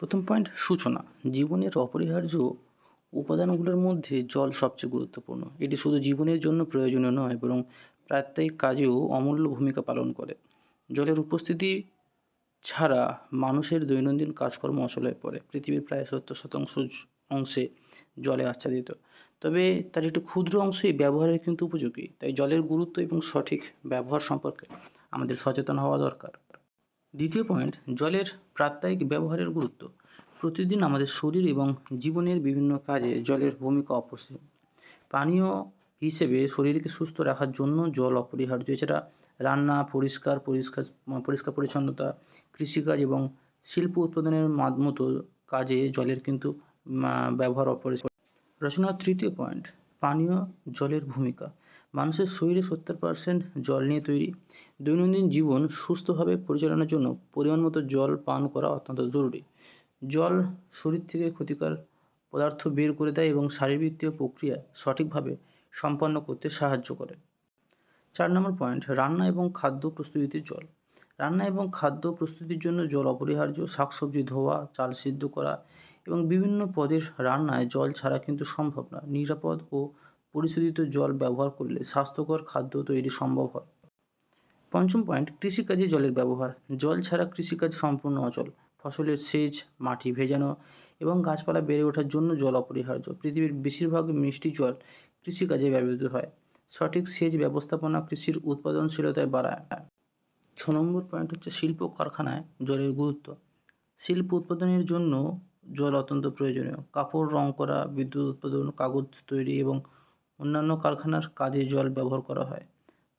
প্রথম পয়েন্ট সূচনা। জীবনের অপরিহার্য উপাদানগুলোর মধ্যে জল সবচেয়ে গুরুত্বপূর্ণ। এটি শুধু জীবনের জন্য প্রয়োজনীয় নয়, বরং প্রাত্যহিক কাজেও অমূল্য ভূমিকা পালন করে। জলের উপস্থিতি ছাড়া মানুষের দৈনন্দিন কাজকর্ম অচল হয়ে পড়ে। পৃথিবীর প্রায় সত্তর শতাংশ অংশে জলে আচ্ছাদিত। তবে তার একটি ক্ষুদ্র অংশই ব্যবহারের কিন্তু উপযোগী। তাই জলের গুরুত্ব এবং সঠিক ব্যবহার সম্পর্কে আমাদের সচেতন হওয়া দরকার। দ্বিতীয় পয়েন্ট জলের প্রাত্যহিক ব্যবহারের গুরুত্ব। প্রতিদিন আমাদের শরীর এবং জীবনের বিভিন্ন কাজে জলের ভূমিকা অপরিসীম। পানীয় হিসেবে শরীরকে সুস্থ রাখার জন্য জল অপরিহার্য। এছাড়া রান্না, পরিষ্কার পরিষ্কার পরিষ্কার পরিচ্ছন্নতা, কৃষিকাজ এবং শিল্প উৎপাদনের মতো কাজে জলের কিন্তু ব্যবহার অপরিসীম। রচনার তৃতীয় পয়েন্ট পানীয় জলের ভূমিকা। মানুষের শরীরে সত্তর পার্সেন্ট জল নিয়ে তৈরি। দৈনন্দিন জীবন সুস্থভাবে পরিচালনার জন্য পরিমাণ মতো জল পান করা অত্যন্ত জরুরি। জল শরীর থেকে ক্ষতিকর পদার্থ বের করে দেয় এবং শারীরবৃত্তীয় প্রক্রিয়া সঠিকভাবে সম্পন্ন করতে সাহায্য করে। চার নম্বর পয়েন্ট, রান্না এবং খাদ্য প্রস্তুতিতে জল। রান্না এবং খাদ্য প্রস্তুতির জন্য জল অপরিহার্য। শাকসবজি, ধোয়া, চাল সিদ্ধ করা এবং বিভিন্ন পদের রান্নায় জল ছাড়া কিন্তু সম্ভব না নিরাপদ ও পরিশোধিত জল ব্যবহার করলে স্বাস্থ্যকর খাদ্য তৈরি সম্ভব হয়। পঞ্চম পয়েন্ট, কৃষিকাজে জলের ব্যবহার। জল ছাড়া কৃষিকাজ সম্পূর্ণ অচল। ফসলের সেচ, মাটি ভেজানো এবং গাছপালা বেড়ে ওঠার জন্য জল অপরিহার্য। পৃথিবীর বেশিরভাগ মিষ্টি জল কৃষিকাজে ব্যবহৃত হয়। সঠিক সেচ ব্যবস্থাপনা কৃষির উৎপাদনশীলতায় বাড়ায়। ছ নম্বর পয়েন্ট হচ্ছে শিল্প কারখানায় জলের গুরুত্ব। শিল্প উৎপাদনের জন্য জল অত্যন্ত প্রয়োজনীয়। কাপড়, রং করা, বিদ্যুৎ উৎপাদন, কাগজ তৈরি এবং অন্যান্য কারখানার কাজে জল ব্যবহার করা হয়।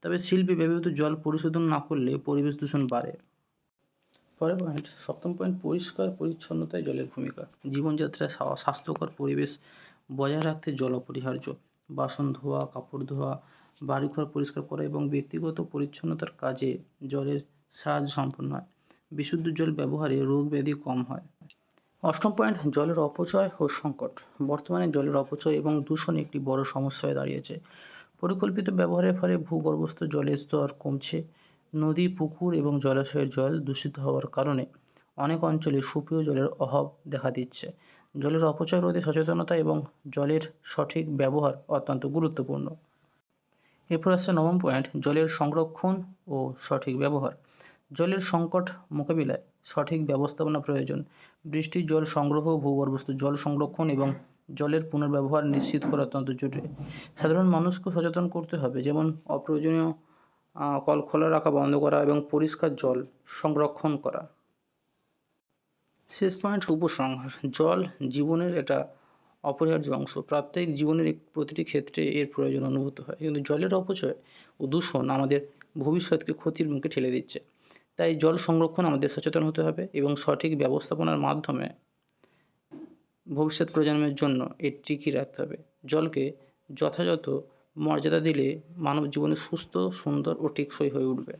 তবে শিল্পে ব্যবহৃত জল পরিশোধন না করলে পরিবেশ দূষণ বাড়ে। পরের পয়েন্ট, সপ্তম পয়েন্ট, পরিষ্কার পরিচ্ছন্নতায় জলের ভূমিকা। জীবনযাত্রায় স্বাস্থ্যকর পরিবেশ বজায় রাখতে জল অপরিহার্য। বাসন ধোয়া, কাপড় ধোয়া, বাড়িঘর পরিষ্কার করা এবং ব্যক্তিগত পরিচ্ছন্নতার কাজে জলের সাহায্য সম্পন্ন হয়। বিশুদ্ধ জল ব্যবহারে রোগ ব্যাধি কম হয়। অষ্টম পয়েন্ট, জলের অপচয় ও সংকট। বর্তমানে জলের অপচয় এবং দূষণ একটি বড় সমস্যা হয়ে দাঁড়িয়েছে। পরিকল্পিত ব্যবহারের ফলে ভূগর্ভস্থ জলের স্তর কমছে। নদী, পুকুর এবং জলাশয়ের জল দূষিত হওয়ার কারণে অনেক অঞ্চলে সুপেয় জলের অভাব দেখা দিচ্ছে। জলের অপচয় রোধে সচেতনতা এবং জলের সঠিক ব্যবহার অত্যন্ত গুরুত্বপূর্ণ। এরপর আসছে নবম পয়েন্ট, জলের সংরক্ষণ ও সঠিক ব্যবহার। জলের সংকট মোকাবিলায় সঠিক ব্যবস্থাপনা প্রয়োজন। বৃষ্টির জল সংগ্রহ ভূগর্ভস্থ জল সংরক্ষণ এবং জলের পুনর্ব্যবহার নিশ্চিত করা অত্যন্ত জরুরি। সাধারণ মানুষকে সচেতন করতে হবে, যেমন অপ্রয়োজনীয় কল খোলা রাখা বন্ধ করা এবং পরিষ্কার জল সংরক্ষণ করা। শেষ পয়েন্ট, উপসংহার। জল জীবনের একটা অপরিহার্য অংশ। প্রাত্যহিক জীবনের প্রতিটি ক্ষেত্রে এর প্রয়োজন অনুভূত হয়। কিন্তু জলের অপচয় ও দূষণ আমাদের ভবিষ্যৎকে ক্ষতির মুখে ঠেলে দিচ্ছে। তাই জল সংরক্ষণ আমাদের সচেতন হতে হবে এবং সঠিক ব্যবস্থাপনার মাধ্যমে ভবিষ্যৎ প্রজন্মের জন্য এর টিকিয়ে রাখতে হবে। জলকে যথাযথ মর্যাদা দিলে মানব জীবনে সুস্থ, সুন্দর ও টেকসই হয়ে উঠবে।